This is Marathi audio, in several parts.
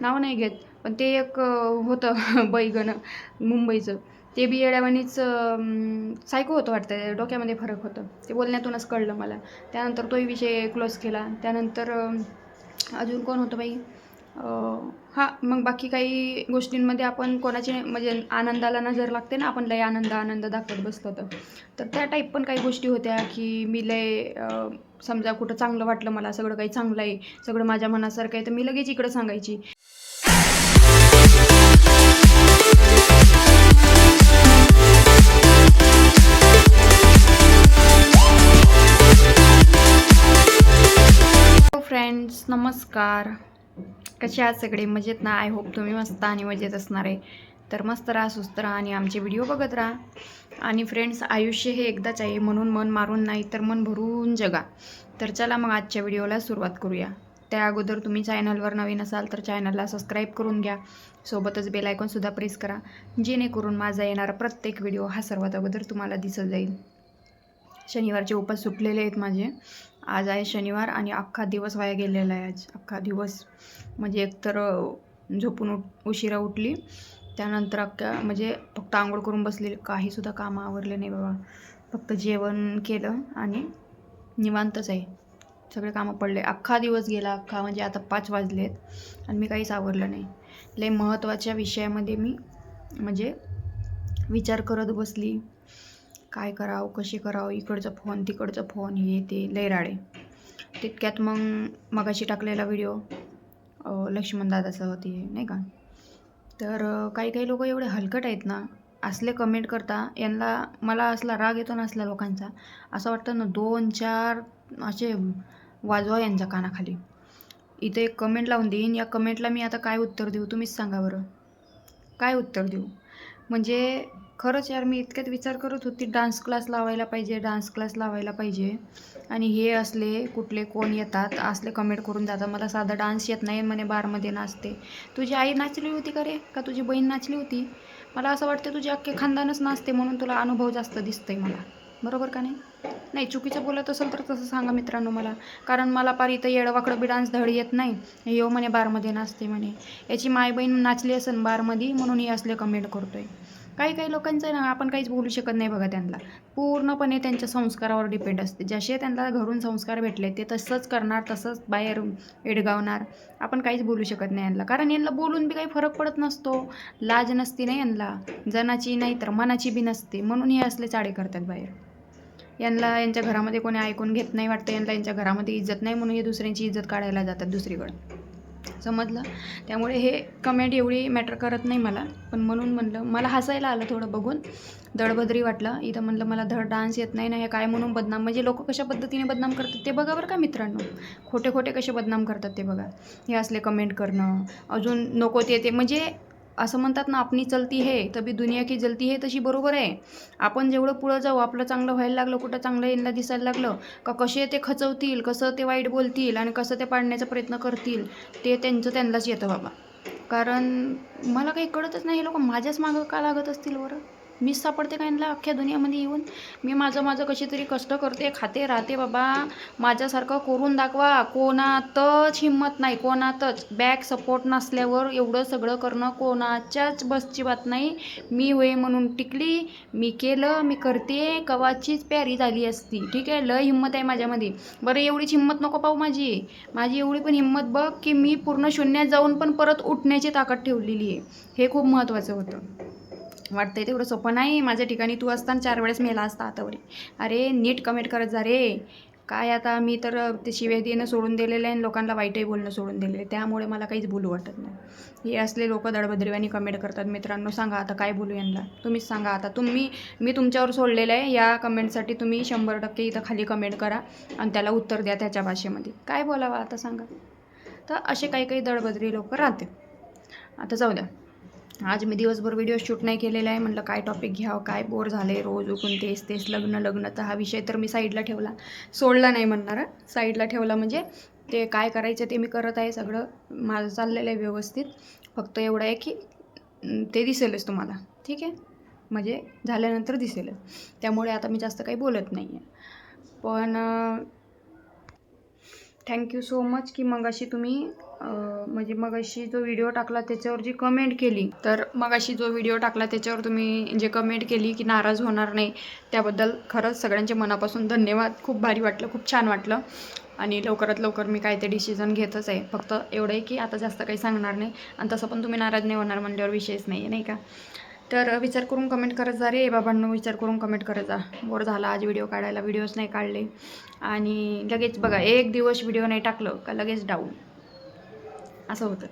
नाव नाही घेत. पण ते एक होतं बैगन मुंबईचं. ते बी येड्यावानीच सायको होतं वाटतं. डोक्यामध्ये फरक होतं. ते बोलण्यातूनच कळलं मला. त्यानंतर तोही विषय क्लोज केला. त्यानंतर अजून कोण होतं बाई? हां मग बाकी काही गोष्टींमध्ये आपण कोणाचे म्हणजे आनंदाला नजर लागते ना आपण लय आनंद आनंद दाखवत बसलो तर. तर त्या टाईप पण काही गोष्टी होत्या की मी लय समजा कुठं चांगलं वाटलं मला सगळं काही चांगलं आहे. सगळं माझ्या मनासारखं आहे. तर मी लगेच इकडं सांगायची. नमस्कार. कसे आहात सगळे? मजेत ना? आय होप तुम्ही मस्त आणि मजेत असणार आहे. तर मस्त राहा सुस्त राहा आणि आमचे व्हिडिओ बघत राहा. आणि फ्रेंड्स आयुष्य हे एकदाच आहे. म्हणून मन मारून नाही तर मन भरून जगा. तर चला मग आजच्या व्हिडिओला सुरुवात करूया. त्या अगोदर तुम्ही चॅनलवर नवीन असाल तर चॅनलला सबस्क्राईब करून घ्या. सोबतच बेल आयकॉनसुद्धा प्रेस करा. जेणेकरून माझा येणारा प्रत्येक व्हिडिओ हा सर्वात अगोदर तुम्हाला दिसत जाईल. शनिवारचे उपास सुटलेले आहेत माझे. आज आहे शनिवार आणि अख्खा दिवस वाया गेलेला आहे आज. अख्खा दिवस म्हणजे एकतर झोपून उठ उशिरा उठली त्यानंतर अख्ख्या म्हणजे फक्त आंघोळ करून बसलेली काहीसुद्धा कामं आवरले नाही बाबा. फक्त जेवण केलं आणि निवांतच आहे. सगळे कामं पडले. अख्खा दिवस गेला अख्खा म्हणजे आता पाच वाजलेत आणि मी काहीच आवरलं नाही. लय महत्त्वाच्या विषयामध्ये मी म्हणजे विचार करत बसली. काय करावं कशी करावं इकडचं फोन तिकडचं फोन हे ते लय तितक्यात मग मगाशी टाकलेला व्हिडिओ लक्ष्मणदादाचं ते होती नाही का? तर काही काही लोक एवढे हलकट आहेत ना असले कमेंट करता यांना मला असला राग येतो ना असल्या लोकांचा असं वाटतं ना दोन चार असे वाजवा यांच्या कानाखाली. इथे एक कमेंट लावून देईन. या कमेंटला मी आता काय उत्तर देऊ? तुम्हीच सांगा बरं. काय उत्तर देऊ? म्हणजे खरंच यार मी इतक्यात विचार करत होती डान्स क्लास लावायला पाहिजे डान्स क्लास लावायला पाहिजे. आणि हे असले कुठले कोण येतात असले कमेंट करून जातात. मला साधा डान्स येत नाही म्हणे बारमध्ये नाचते. तुझी आई नाचली होती का रे? का तुझी बहीण नाचली होती? मला असं वाटतं तुझी अख्खे खानदानच नाचते म्हणून तुला अनुभव जास्त दिसतंय मला. बरोबर का नाही? नाही चुकीचं बोलत असेल तर तसं सांगा मित्रांनो मला. कारण मला पार इथं येडवाकडं बी डान्स धड येत नाही. येऊ म्हणे बारमध्ये नाचते म्हणे. याची माय बहीण नाचली असेल बारमध्ये म्हणून हे असले कमेंट करतोय. काही काही लोकांचं ना आपण काहीच बोलू शकत नाही बघा त्यांना. पूर्णपणे त्यांच्या संस्कारावर डिपेंड असते. जसे त्यांना घरून संस्कार भेटले ते तसंच करणार तसंच बाहेर एडगावणार. आपण काहीच बोलू शकत नाही यांना. कारण यांना बोलून बी काही फरक पडत नसतो. लाज नसती नाही यांना. जनाची नाही तर मनाची बी नसते. म्हणून हे असले चाडे करतात बाहेर. यांना यांच्या घरामध्ये कोणी ऐकून घेत नाही वाटतं. यांना यांच्या घरामध्ये इज्जत नाही म्हणून हे दुसऱ्यांची इज्जत काढायला जातात दुसरीकडे. समजलं. त्यामुळे हे कमेंट एवढी मॅटर करत नाही मला. पण म्हणून म्हणलं मला हसायला आलं थोडं बघून. दडबदरी वाटलं. इथं म्हणलं मला धड डान्स येत नाही ना हे काय म्हणून बदनाम? म्हणजे लोक कशा पद्धतीने बदनाम करतात ते बघा बरं का मित्रांनो. खोटे खोटे कसे बदनाम करतात ते बघा. हे असले कमेंट करणं. अजून नको ते ते म्हणजे असं म्हणतात ना आपली चलती हे तभी दुनिया की जलती हे तशी बरोबर आहे. आपण जेवढं पुढं जाऊ आपलं चांगलं व्हायला लागलं कुठं चांगलं यांना दिसायला लागलं का कसे ते खचवतील कसं ते वाईट बोलतील आणि कसं ते पाडण्याचा प्रयत्न करतील ते त्यांचं त्यांनाच येतं बाबा. कारण मला काही कळतच नाही हे लोक. माझ्याच मागं का लागत असतील बरं? मीच सापडते का यांना अख्ख्या दुनियामध्ये येऊन? मी माझं माझं कशी तरी कष्ट करते खाते राहते बाबा. माझ्यासारखं करून दाखवा. कोणातच हिंमत नाही कोणातच बॅक सपोर्ट नसल्यावर एवढं सगळं करणं कोणाच्याच बसची बात नाही. मी होय म्हणून टिकली. मी केलं मी करते. कवाचीच प्यारी झाली असती. ठीक आहे? लय हिंमत आहे माझ्यामध्ये. बरं एवढीच हिंमत नको पाहू माझी. माझी एवढी पण हिंमत बघ की मी पूर्ण शून्यात जाऊन पण परत उठण्याची ताकद ठेवलेली आहे. हे खूप महत्त्वाचं होतं. वाटतंय तेवढं सोपं नाही. माझ्या ठिकाणी तू असताना चार वेळेस मेला असता हातावरी. अरे नीट कमेंट करत जा रे. काय आता मी तर ते शिव्या देणं सोडून दिलेलं आहे आणि लोकांना वाईटही बोलणं सोडून दिलेलं आहे. त्यामुळे मला काहीच बोलू वाटत नाही. हे असले लोक दडबद्रीवानी कमेंट करतात. मित्रांनो सांगा आता काय बोलू यांना. तुम्हीच सांगा आता. तुम्ही मी तुमच्यावर सोडलेलं आहे. या कमेंटसाठी तुम्ही शंभर टक्के इथं खाली कमेंट करा आणि त्याला उत्तर द्या त्याच्या भाषेमध्ये. काय बोलावं आता सांगा. तर असे काही काही दडबद्री लोक राहते आता जाऊ द्या. आज मी दिवसभर व्हिडिओ शूट नाही केलेला आहे. म्हटलं काय टॉपिक घ्यावं काय बोर झालं आहे रोज उकून तेच तेच लग्न लग्न तर हा विषय तर मी साईडला ठेवला. सोडला नाही म्हणणार साईडला ठेवला म्हणजे ते काय करायचं ते मी करत आहे सगळं. माझं चाललेलं आहे व्यवस्थित. फक्त एवढं आहे की ते दिसेलच तुम्हाला. ठीक आहे? म्हणजे झाल्यानंतर दिसेलच. त्यामुळे आता मी जास्त काही बोलत नाही आहे पण थँक्यू सो मच की मगाशी तुम्ही म्हणजे म्हणजे मगाशी जो व्हिडिओ टाकला त्याच्यावर जी कमेंट केली तर मगाशी जो व्हिडिओ टाकला त्याच्यावर तुम्ही जे कमेंट केली की नाराज होणार नाही त्याबद्दल खरंच सगळ्यांच्या मनापासून धन्यवाद. खूप भारी वाटलं खूप छान वाटलं. आणि लवकरात लवकर मी काय ते डिसिजन घेतच आहे. फक्त एवढं आहे की आता जास्त काही सांगणार नाही. आणि तसं पण तुम्ही नाराज नाही होणार म्हणल्यावर विषयच नाही आहे नाही का? तर विचार करून कमेंट करत जा रे बाबांनो विचार करून कमेंट करत जा. बोर झाला आज व्हिडिओ काढायला व्हिडिओज नाही काढले. आणि लगेच बघा एक दिवस व्हिडिओ नाही टाकलं का लगेच डाऊन असं होतं.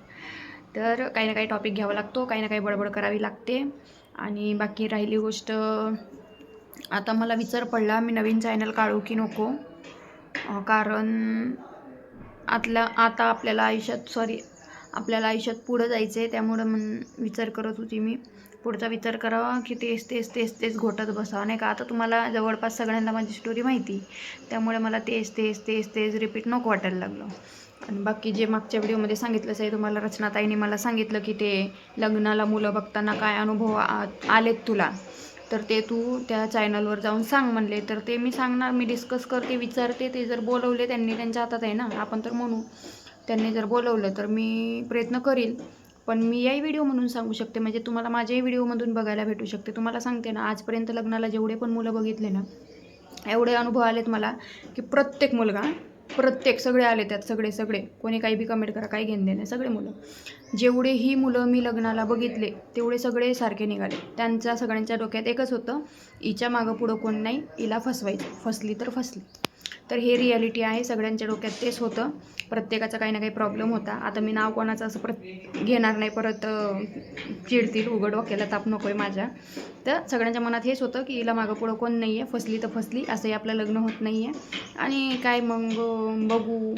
तर काही ना काही टॉपिक घ्यावा लागतो काही ना काही बडबड करावी लागते. आणि बाकी राहिली गोष्ट आता मला विचार पडला मी नवीन चॅनल काढू की नको? कारण आतल्या आता आपल्याला आयुष्यात सॉरी आपल्याला आयुष्यात पुढं जायचं आहे त्यामुळं मन विचार करत होती मी. पुढचा विचार करावा की तेच तेच तेच तेच घोटत बसावं नाही का? आता तुम्हाला जवळपास सगळ्यांना माझी स्टोरी माहिती. त्यामुळे मला तेच तेच तेच तेच रिपीट नको वाटायला लागलं. आणि बाकी जे मागच्या व्हिडिओमध्ये सांगितलंच आहे तुम्हाला रचनाताईने मला सांगितलं की ते लग्नाला मुलं बघताना काय अनुभव आ- आलेत तुला? तर ते तू त्या चॅनलवर जाऊन सांग म्हणले. तर ते मी सांगणार मी डिस्कस करते विचारते. ते जर बोलवले त्यांनी त्यांच्या हातात आहे ना? आपण तर म्हणू. त्यांनी जर बोलवलं तर मी प्रयत्न करील. पण मी याही व्हिडिओ म्हणून सांगू शकते. म्हणजे तुम्हाला माझ्याही व्हिडिओमधून बघायला भेटू शकते. तुम्हाला सांगते ना आजपर्यंत लग्नाला जेवढे पण मुलं बघितले ना एवढे अनुभव आलेत मला की प्रत्येक मुलगा प्रत्येक सगळे आले त्यात सगळे सगळे. कोणी काही बी कमेंट करा काही घेणं देणे सगळे मुलं. जेवढेही मुलं मी लग्नाला बघितले तेवढे सगळे सारखे निघाले. त्यांच्या सगळ्यांच्या डोक्यात एकच होतं हिच्या मागं पुढं कोण नाही हिला फसवायचं. फसली तर फसली. तर हे रियालिटी आहे सगळ्यांच्या डोक्यात तेच होतं. प्रत्येकाचा काही ना काही प्रॉब्लेम होता. आता मी नाव कोणाचं असं परत घेणार नाही परत चिडतील उघड वाक्याला ताप नको आहे माझ्या. तर सगळ्यांच्या मनात हेच होतं की हिला मागं पुढं कोण नाही आहे फसली तर फसली असंही आपलं लग्न होत नाही आहे आणि काय मग बघू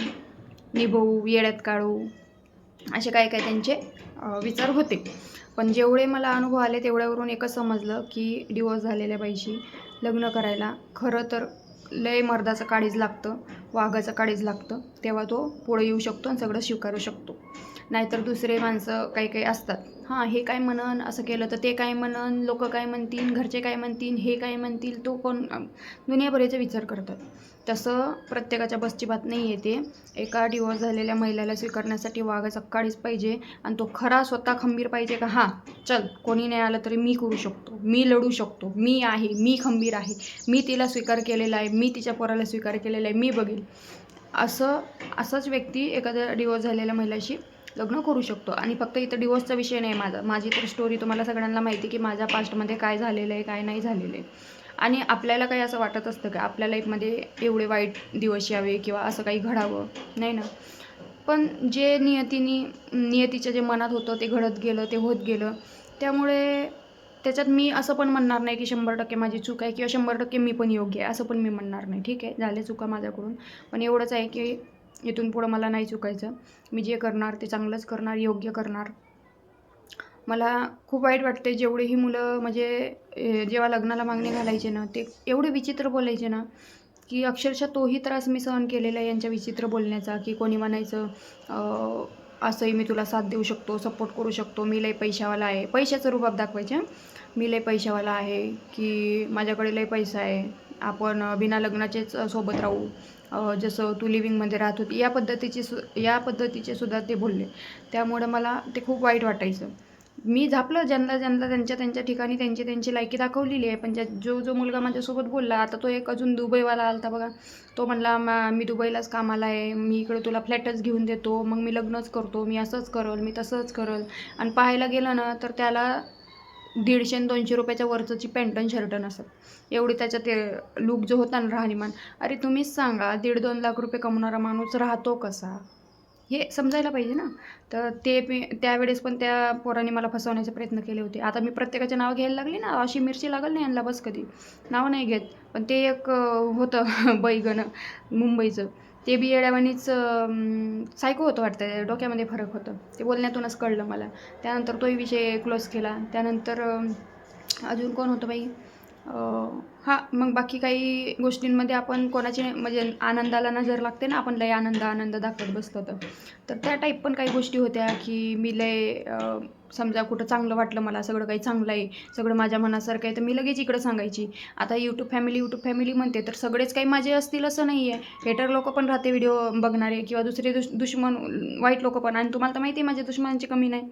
निभवू येड्यात काढू असे काय काय त्यांचे विचार होते. पण जेवढे मला अनुभव आले तेवढ्यावरून एकच समजलं की डिवोर्स झालेल्या बाईशी लग्न करायला खरं तर लय मर्दाचं काळीज लागतं वाघाचं काळीज लागतं तेव्हा तो पुढे येऊ शकतो आणि सगळं स्वीकारू शकतो. नाहीतर दुसरे माणसं काही काही असतात. हां हे काय म्हणन असं केलं तर ते काय म्हणन लोक काय म्हणतील घरचे काय म्हणतील हे काय म्हणतील तो कोण दुनियाभरीचा विचार करतात. तसं प्रत्येकाच्या बसची बात नाही येते एका डिवोर्स झालेल्या महिलेला स्वीकारण्यासाठी वाघ सकाळीच पाहिजे आणि तो खरा स्वतः खंबीर पाहिजे का? हां चल कोणी नाही आलं तरी मी करू शकतो मी लढू शकतो मी आहे मी खंबीर आहे मी तिला स्वीकार केलेला आहे मी तिच्या पोराला स्वीकार केलेला आहे मी बघेल. असं असंच व्यक्ती एखाद्या डिवोर्स झालेल्या महिलाशी लग्न करू शकतो. आणि फक्त इथं डिवोर्सचा विषय नाही माझा. माझी तर स्टोरी तुम्हाला सगळ्यांना माहिती की माझ्या पास्टमध्ये काय झालेलं आहे काय नाही झालेलं आहे. आणि आपल्याला काही असं वाटत असतं का? आपल्या लाईफमध्ये एवढे वाईट दिवस यावे किंवा असं काही घडावं? नाही ना. पण जे नियतीने नियतीच्या जे मनात होतं ते घडत गेलं ते होत गेलं. त्यामुळे त्याच्यात मी असं पण म्हणणार नाही की शंभर टक्के माझी चूक आहे किंवा शंभर टक्के मी पण योग्य आहे. असं पण मी म्हणणार नाही. ठीक आहे? झाले चुका माझ्याकडून. पण एवढंच आहे की इथून पुढं मला नाही चुकायचं. मी जे करणार ते चांगलंच करणार योग्य करणार. मला खूप वाईट वाटते जेवढेही मुलं म्हणजे जेव्हा लग्नाला मागणी घालायचे ना ते एवढे विचित्र बोलायचे ना की अक्षरशः तोही त्रास मी सहन केलेला आहे यांच्या विचित्र बोलण्याचा की कोणी म्हणायचं असंही मी तुला साथ देऊ शकतो सपोर्ट करू शकतो मी लय पैशावाला आहे. पैशाचं रुबाब दाखवायचे मी लय पैशावाला आहे की माझ्याकडे लय पैसा आहे. आपण बिना लग्नाचेच सोबत राहू. जसं तू लिव्हिंगमध्ये राहत होती या पद्धतीची सु या पद्धतीचे सुद्धा ते बोलले. त्यामुळं मला ते खूप वाईट वाटायचं. मी झापलं ज्यांना ज्यांना त्यांच्या त्यांच्या ठिकाणी त्यांची त्यांची लायकी दाखवलेली आहे. पण ज्या जो जो मुलगा माझ्यासोबत बोलला आता तो एक अजून दुबईवाला आला होता बघा. तो म्हणला मा मी दुबईलाच कामाला आहे. मी इकडे तुला फ्लॅटच घेऊन देतो. मग मी लग्नच करतो. मी असंच करल मी तसंच करल. आणि पाहायला गेलं ना तर त्याला दीडशे आणि दोनशे रुपयाच्या वरचंची पॅन्ट आणि शर्ट एवढी त्याच्या ते लुक जो होता ना राहणीमान. अरे तुम्हीच सांगा दीड दोन लाख रुपये कमवणारा माणूस राहतो कसा? हे समजायला पाहिजे ना. तर ते मी त्यावेळेस पण त्या पोराने मला फसवण्याचे प्रयत्न केले होते. आता मी प्रत्येकाचे नाव घ्यायला लागली ना अशी मिरची लागल नाही यांना बस कधी. नाव नाही घेत. पण ते एक होतं बैगन मुंबईचं. ते बी येड्यावानीच सायको होतं वाटतं. डोक्यामध्ये फरक होतं. ते बोलण्यातूनच कळलं मला. त्यानंतर तोही विषय क्लोज केला. त्यानंतर अजून कोण होतं बाई? हां मग बाकी काही गोष्टींमध्ये आपण कोणाची म्हणजे आनंदाला नजर लागते ना आपण लय आनंद आनंद दाखवत बसलो तर. तर त्या टाईप पण काही गोष्टी होत्या की मी लय समजा कुठं चांगलं वाटलं मला सगळं काही चांगलं आहे सगळं माझ्या मनासारखं आहे तर मी लगेच इकडं सांगायची. आता यूट्यूब फॅमिली यूट्यूब फॅमिली म्हणते तर सगळेच काही माझे असतील असं नाही आहे. हेटर लोक पण राहते व्हिडिओ बघणारे किंवा दुसरे दुश दुश्मन वाईट लोक पण आणि तुम्हाला तर माहिती आहे माझ्या दुश्मनांची कमी नाही.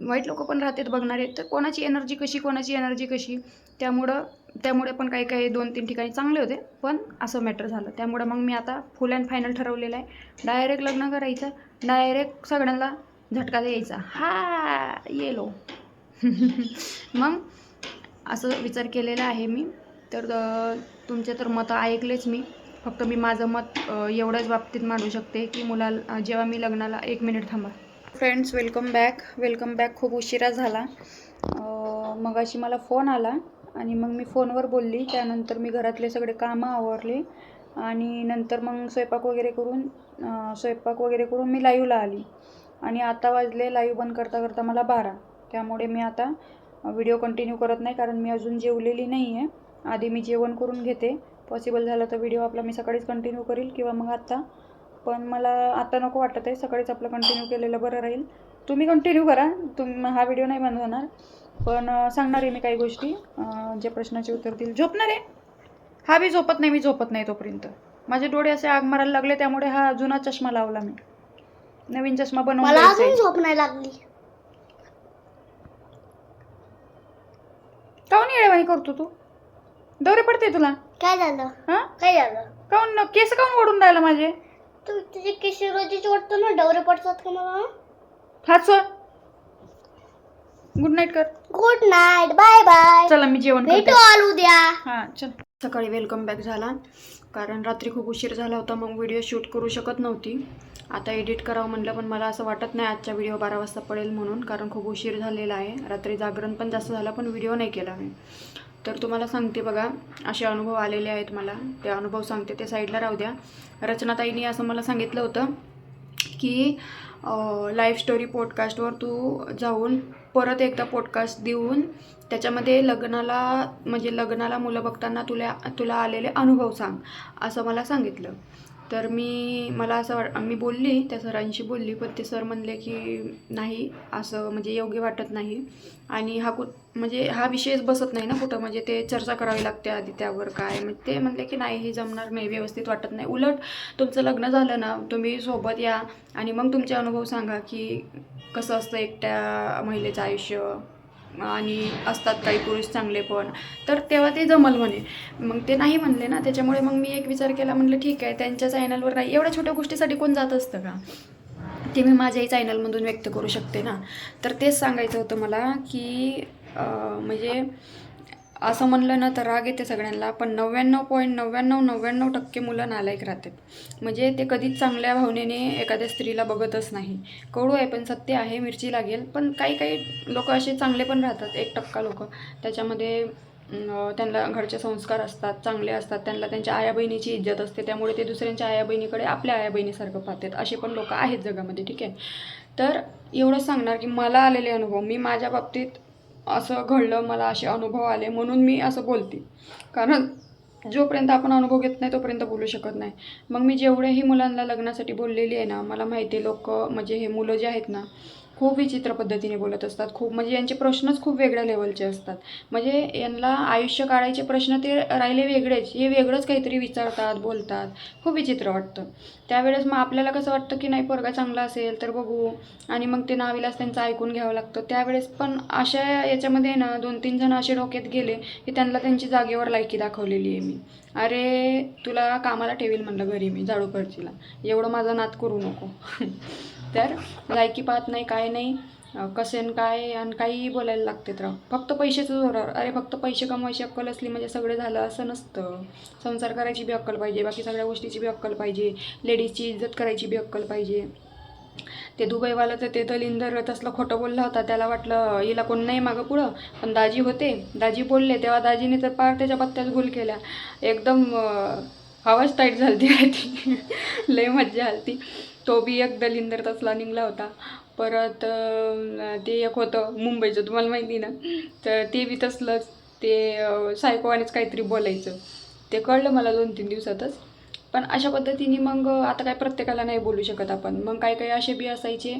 वाईट लोक पण राहतात बघणारे तर कोणाची एनर्जी कशी कोणाची एनर्जी कशी? त्यामुळं त्यामुळे पण काही काही दोन तीन ठिकाणी चांगले होते पण असं मॅटर झालं. त्यामुळं मग मी आता फुल अँड फायनल ठरवलेलं आहे. डायरेक्ट लग्न करायचं डायरेक्ट सगळ्यांना झटका द्यायचा. हा येलो मग असं विचार केलेला आहे मी. तर तुमचे तर मतं ऐकलेच मी. फक्त मी माझं मत एवढ्याच बाबतीत मांडू शकते की मुला जेव्हा मी लग्नाला एक मिनिट थांबा. Friends welcome back welcome back खूप उशिरा झाला. मग अशी मला फोन आला. आणि मग मी फोनवर बोलली. त्यानंतर मी घरातले सगळे कामं आवरले. आणि नंतर मग स्वयंपाक वगैरे करून स्वयंपाक वगैरे करून मी लाईवला आली. आणि आता वाजले लाईव्ह बंद करता करता मला बारा. त्यामुळे मी आता व्हिडिओ कंटिन्यू करत नाही कारण मी अजून जेवलेली नाही आहे आधी मी जेवण करून घेते. पॉसिबल झालं तर व्हिडिओ आपला मी सकाळीच कंटिन्यू करील किंवा मग आत्ता पण मला आता नको वाटत आहे. सकाळीच आपलं कंटिन्यू केलेलं बरं राहील. तुम्ही कंटिन्यू करा. तुम हा व्हिडिओ नाही बंद होणार. पण सांगणार आहे मी काही गोष्टी. जे प्रश्नाचे उत्तर देईल. झोपणार आहे. हा बी झोपत नाही मी झोपत नाही तोपर्यंत. माझे डोळे असे आग मारायला लागले त्यामुळे हा जुना चष्मा लावला मी. नवीन चष्मा बनवून झोप नाही लागली. काऊन येळेवाणी करतो तू? दौरे पडते तुला? काय झालं? हा? काय झालं? काऊन केस काऊन ओढून राहिला माझे? तू तुझे केशी रोजीच वाटतो ना डवरे पडतात का मला? सोड गुड नाईट कर. गुड नाईट बाय बाय चला मी जेवण भेटू आल उद्या. हां चल. सकाळी वेलकम बॅक झाला. कारण रात्री खूप उशीर झाला होता मग व्हिडिओ शूट करू शकत नव्हती. आता एडिट करावं म्हणलं पण मला असं वाटत नाही आजचा व्हिडिओ बारा वाजता पडेल म्हणून कारण खूप उशीर झालेला आहे. रात्री जागरण पण जास्त झालं पण व्हिडिओ नाही केला मी. तर तुम्हाला सांगते बघा असे अनुभव आलेले आहेत मला. ते अनुभव सांगते ते साईडला राहू द्या. रचनाताईंनी असं मला सांगितलं होतं की लाईव्ह स्टोरी पॉडकास्टवर तू जाऊन परत एकदा पॉडकास्ट देऊन त्याच्यामध्ये लग्नाला म्हणजे लग्नाला मुलं बघताना तुला तुला आलेले अनुभव सांग असं मला सांगितलं. तर मी मला असं वाट मी बोलली त्या सरांशी बोलली पण ते सर म्हणले की नाही असं म्हणजे योग्य वाटत नाही. आणि हा कुठ म्हणजे हा विषयच बसत नाही ना कुठं म्हणजे ते चर्चा करावी लागते आधी त्यावर काय मग ते म्हणले की नाही हे जमणार नाही व्यवस्थित वाटत नाही. उलट तुमचं लग्न झालं ना तुम्ही सोबत या आणि मग तुमचे अनुभव सांगा की कसं असतं एकट्या महिलेचं आयुष्य? आणि असतात काही पुरुष चांगले पण. तर तेव्हा ते जमल म्हणे. मग ते नाही म्हणले ना त्याच्यामुळे मग मी एक विचार केला म्हणलं ठीक आहे त्यांच्या चॅनलवर नाही. एवढ्या छोट्या गोष्टीसाठी कोण जात असतं का? ते मी माझ्याही चॅनलमधून व्यक्त करू शकते ना. तर तेच सांगायचं होतं मला की म्हणजे असं म्हणलं ना तर राग येते सगळ्यांना. पण नव्याण्णव पॉईंट नव्याण्णव नव्याण्णव टक्के मुलं नालायक राहतात. म्हणजे ते कधीच चांगल्या भावनेने एखाद्या स्त्रीला बघतच नाही. कडू आहे पण सत्य आहे मिरची लागेल. पण काही काही लोक असे चांगले पण राहतात एक टक्का लोक. त्याच्यामध्ये त्यांना घरचे संस्कार असतात चांगले असतात. त्यांना त्यांच्या आया बहिणीची इज्जत असते. त्यामुळे ते दुसऱ्यांच्या आया बहिणीकडे आपल्या आया बहिणीसारखं पाहतात. असे पण लोक आहेत जगामध्ये ठीक आहे? तर एवढंच सांगणार की मला आलेले अनुभव. मी माझ्या बाबतीत असं घडलं मला असे अनुभव आले म्हणून मी असं बोलते. कारण जोपर्यंत आपण अनुभव घेत नाही तोपर्यंत बोलू शकत नाही. मग मी जेवढेही मुलांना लग्नासाठी बोललेली आहे ना मला माहिती आहे लोक म्हणजे हे मुलं जे आहेत ना खूप विचित्र पद्धतीने बोलत असतात. खूप म्हणजे यांचे प्रश्नच खूप वेगळ्या लेवलचे असतात. म्हणजे यांना आयुष्य काढायचे प्रश्न ते राहिले वेगळेच. हे वेगळंच काहीतरी विचारतात बोलतात. खूप विचित्र वाटतं. त्यावेळेस मग आपल्याला कसं वाटतं की नाही पोरगा चांगला असेल तर बघू. आणि मग ते नाविलास त्यांचं ऐकून घ्यावं लागतं. त्यावेळेस पण अशा याच्यामध्ये ना दोन तीन जण असे डोक्यात गेले की त्यांना त्यांची जागेवर लायकी दाखवलेली आहे मी. अरे तुला कामाला ठेवील म्हणलं घरी मी झाडू खर्चीला एवढं माझा नात करू नको. तर लायकी पाहत नाही काय नाही कसे कसेन काय आणि काहीही बोलायला लागतात राव. फक्त पैशाचं जोरावर अरे फक्त पैसे कमवायची अक्कल असली म्हणजे सगळं झालं असं नसतं. संसार करायची बी अक्कल पाहिजे बाकी सगळ्या गोष्टीची बी अक्कल पाहिजे. लेडीजची इज्जत करायची बी अक्कल पाहिजे. ते दुबईवाला तर ते दलिंदर तसलं खोटं बोलला होता त्याला वाटलं हिला कोण नाही मागं पुढं? पण दाजी होते. दाजी बोलले तेव्हा दाजीने तर पार त्याच्या पत्त्याच भूल केल्या एकदम आवाज टाईट झालती. ती लय मज्जा आलती. तो बी एक दलिंदर तसला निघला होता. परत ते एक होतं मुंबईचं तुम्हाला माहिती ना? तर ते बी तसलंच. ते सायकोवानेच काहीतरी बोलायचं. ते कळलं मला दोन तीन दिवसातच. पण अशा पद्धतीने मग आता काय प्रत्येकाला नाही बोलू शकत आपण. मग काही काही असे बी असायचे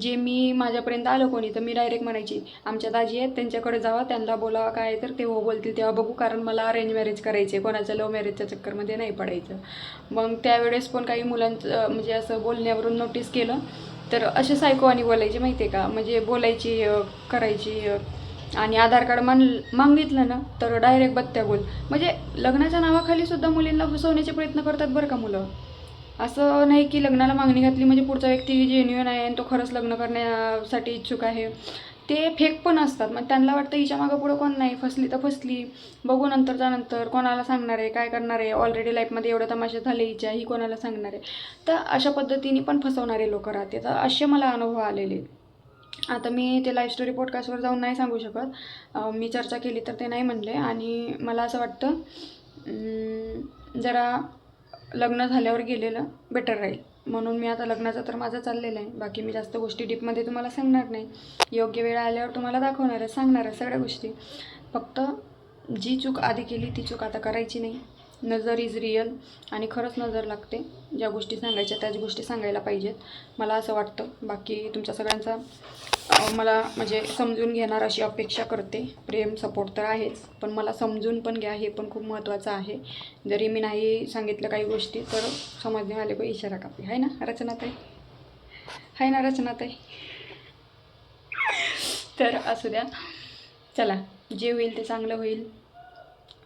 जे मी माझ्यापर्यंत आलं कोणी तर मी डायरेक्ट म्हणायची आमच्या दाजी आहेत त्यांच्याकडे जावा त्यांना बोलावा काय तर तेव्हा हो बोलतील तेव्हा बघू कारण मला अरेंज मॅरेज करायचे कोणाच्या लव्ह मॅरेजच्या चक्करमध्ये नाही पडायचं. मग त्यावेळेस पण काही मुलांचं म्हणजे असं बोलण्यावरून नोटीस केलं. तर असे सायकोवानी बोलायचे माहिती आहे का? म्हणजे बोलायची करायची आणि आधार कार्ड मान मागितलं ना तर डायरेक्ट बत्त्या बोल. म्हणजे लग्नाच्या नावाखाली सुद्धा मुलींना फसवण्याचे प्रयत्न करतात बरं का मुलं. असं नाही की लग्नाला मागणी घातली म्हणजे पुढचा व्यक्ती जेन्युअन आहे आणि तो खरंच लग्न करण्यासाठी इच्छुक आहे. ते फेक पण असतात. मग त्यांना वाटतं हिच्या मागं पुढं कोण नाही? फसली तर फसली. बघू नंतरच्या नंतर कोणाला सांगणार आहे? काय करणार आहे? ऑलरेडी लाईफमध्ये एवढं तमाशा झाले हिच्या ही कोणाला सांगणार आहे? तर अशा पद्धतीने पण फसवणारे लोक राहते तर असे मला अनुभव आलेले आहेत. आता मी ते लाईव्ह स्टोरी पॉडकास्टवर जाऊन नाही सांगू शकत. मी चर्चा केली तर ते नाही म्हणले. आणि मला असं वाटतं जरा लग्न झाल्यावर गेलेलं बेटर राहील. म्हणून मी आता लग्नाचं तर माझं चाललेलं आहे. बाकी मी जास्त गोष्टी डीपमध्ये तुम्हाला सांगणार नाही. योग्य वेळ आल्यावर तुम्हाला दाखवणार आहे सांगणार आहे सगळ्या गोष्टी. फक्त जी चूक आधी केली ती चूक आता करायची नाही. नजर इज रियल आणि खरंच नजर लागते. ज्या गोष्टी सांगायच्या त्याच गोष्टी सांगायला पाहिजेत. मला असं वाटतं. बाकी तुमच्या सगळ्यांचा मला म्हणजे समजून घेणार अशी अपेक्षा करते. प्रेम सपोर्ट तर आहेच. पण मला समजून पण घ्या. हे पण खूप महत्त्वाचं आहे. जरी मी नाही सांगितलं काही गोष्टी तर समजणे आले पण इशारा कापी आहे ना रचनाताई? आहे ना रचनाताई? तर असू द्या. चला जे होईल ते चांगलं होईल.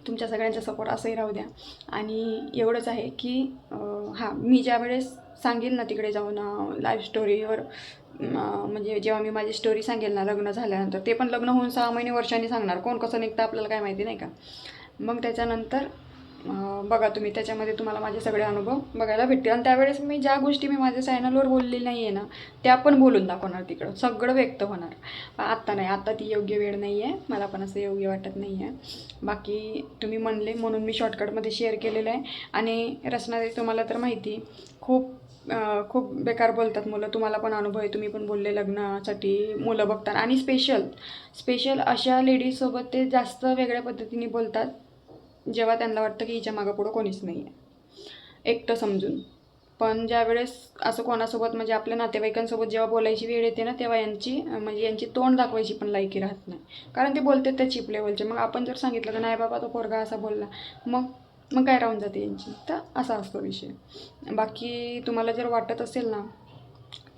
तुमच्या सगळ्यांचा सपोर्ट असंही राहू द्या. आणि एवढंच आहे की हां मी ज्या वेळेस सांगेल ना तिकडे जाऊन लाईव्ह स्टोरीवर म्हणजे जेव्हा मी माझी स्टोरी सांगेल ना लग्न झाल्यानंतर ते पण लग्न होऊन सहा महिने वर्षांनी सांगणार. कोण कसं निघतं आपल्याला काय माहिती नाही का? मग त्याच्यानंतर बघा तुम्ही त्याच्यामध्ये तुम्हाला माझे सगळे अनुभव बघायला भेटतील. आणि त्यावेळेस मी ज्या गोष्टी मी माझ्या चॅनलवर बोललेली नाही आहे ना त्या पण बोलून दाखवणार तिकडं. सगळं व्यक्त होणार. आत्ता नाही. आत्ता ती योग्य वेळ नाही आहे मला पण असं योग्य वाटत नाही आहे बाकी तुम्ही म्हणले म्हणून मी शॉर्टकटमध्ये शेअर केलेलं आहे. आणि रचना तुम्हाला तर माहिती खूप खूप बेकार बोलतात मुलं. तुम्हाला पण अनुभव आहे. तुम्ही पण बोलले लग्नासाठी मुलं बघतात. आणि स्पेशल स्पेशल अशा लेडीजसोबत ते जास्त वेगळ्या पद्धतीने बोलतात. जेव्हा त्यांना वाटतं की हिच्या मागं पुढं कोणीच नाही आहे एकटं समजून. पण ज्यावेळेस असं कोणासोबत म्हणजे आपल्या नातेवाईकांसोबत जेव्हा बोलायची वेळ येते ना तेव्हा यांची म्हणजे यांची तोंड दाखवायची पण लायकी राहत नाही. कारण ते बोलतात त्या चिप लेवलचे मग आपण जर सांगितलं तर नाही बाबा तो पोरगा असा बोलला. मग मग काय राहून जाते यांची? तर असा असतो विषय. बाकी तुम्हाला जर वाटत असेल ना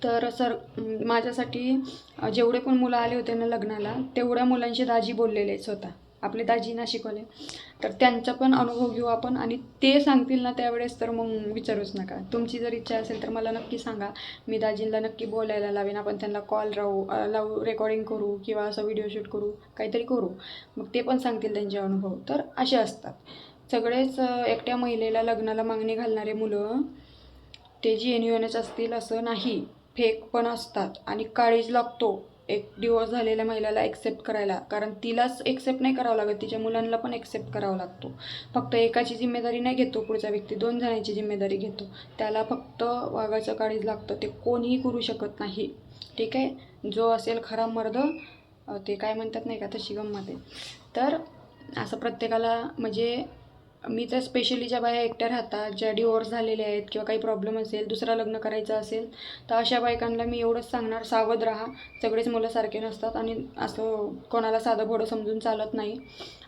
तर सर माझ्यासाठी जेवढे पण मुलं आले होते ना लग्नाला तेवढ्या मुलांशी दाजी बोललेले आहेत स्वतः. आपले दाजींना शिकवले. तर त्यांचा पण अनुभव घेऊ आपण आणि ते सांगतील ना त्यावेळेस तर मग विचारूच नका. तुमची जर इच्छा असेल तर मला नक्की सांगा. मी दाजींना नक्की बोलायला लावेन. आपण त्यांना कॉल राहू लावू रेकॉर्डिंग करू किंवा असं व्हिडिओ शूट करू काहीतरी करू. मग ते पण सांगतील त्यांचे अनुभव. तर असे असतात. सगळेच एकट्या महिलेला लग्नाला मागणी घालणारे मुलं ते G N U N H असतील असं नाही. फेक पण असतात आणि काळीज लागतो. एक डिवोर्स झालेल्या महिलेला एक्सेप्ट करायला. कारण तिलाच एक्सेप्ट नाही करावं लागत. तिच्या मुलांना पण एक्सेप्ट करावा लागतो. फक्त एकाची जिम्मेदारी नाही घेतो. पुढचा व्यक्ती दोन जणांची जिम्मेदारी घेतो. त्याला फक्त वागायचं काळीज लागतं. ते कोणीही करू शकत नाही. ठीक आहे? जो असेल खरा मर्द ते काय म्हणतात नाही का? तशी गंमत आहे. तर असं प्रत्येकाला म्हणजे मी तर स्पेशली ज्या बाया एकट्या राहतात ज्या डिवोर्स झालेल्या आहेत किंवा काही प्रॉब्लेम असेल दुसरा लग्न करायचं असेल तर अशा बायकांना मी एवढंच सांगणार सावध राहा. सगळेच मुलं सारखे नसतात आणि असं कोणाला साधं भोडं समजून चालत नाही.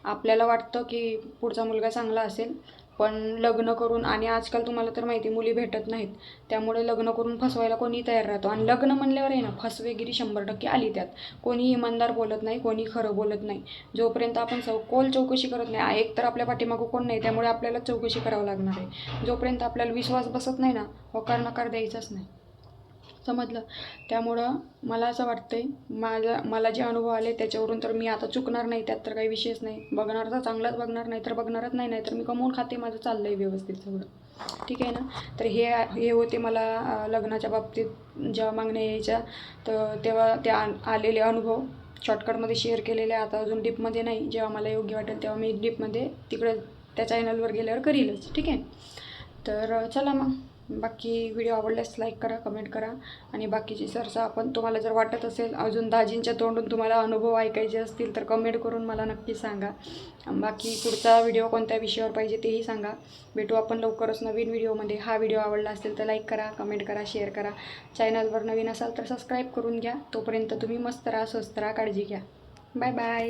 आपल्याला वाटतं की पुढचा मुलगा चांगला असेल पण लग्न करून आणि आजकाल तुम्हाला तर माहिती मुली भेटत नाहीत. त्यामुळे लग्न करून फसवायला कोणी तयार राहतो. आणि लग्न म्हणल्यावर आहे ना फसवेगिरी शंभर टक्के आली त्यात. कोणी इमानदार बोलत नाही कोणी खरं बोलत नाही. जोपर्यंत आपण सखोल चौकशी करत नाही एक तर आपल्या पाठीमागं कोण नाही त्यामुळे आपल्याला चौकशी करावं लागणार आहे. जोपर्यंत आपल्याला विश्वास बसत नाही ना होकार नकार द्यायचाच नाही. समजलं. त्यामुळं मला असं वाटतं आहे माझा मला जे अनुभव आले त्याच्यावरून तर मी आता चुकणार नाही त्यात तर काही विषयच नाही. बघणार तर चांगलाच बघणार नाही तर बघणारच नाही नाही तर मी कमवून खाते माझं चाललं आहे व्यवस्थित सगळं. ठीक आहे ना? तर हे हे होते मला लग्नाच्या बाबतीत जेव्हा मागण्या यायच्या तर तेव्हा ते आलेले अनुभव. शॉर्टकटमध्ये शेअर केलेले आता अजून डीपमध्ये नाही. जेव्हा मला योग्य वाटेल तेव्हा मी डीपमध्ये तिकडे त्या चॅनलवर गेल्यावर करीलच. ठीक आहे? तर चला मग. बाकी व्हिडिओ आवडल्यास लाईक करा कमेंट करा. आणि बाकीची चर्चा आपण तुम्हाला जर वाटत असेल अजून दाजींच्या तोंडून तुम्हाला अनुभव ऐकायचे असतील तर कमेंट करून मला नक्की सांगा. बाकी पुढचा व्हिडिओ कोणत्या विषयावर पाहिजे तेही सांगा. भेटू आपण लवकरच नवीन व्हिडिओमध्ये. हा व्हिडिओ आवडला असेल तर लाईक करा कमेंट करा शेअर करा. चॅनलवर नवीन असाल तर सबस्क्राईब करून घ्या. तोपर्यंत तुम्ही मस्त राहा स्वस्त राहा काळजी घ्या. Bye bye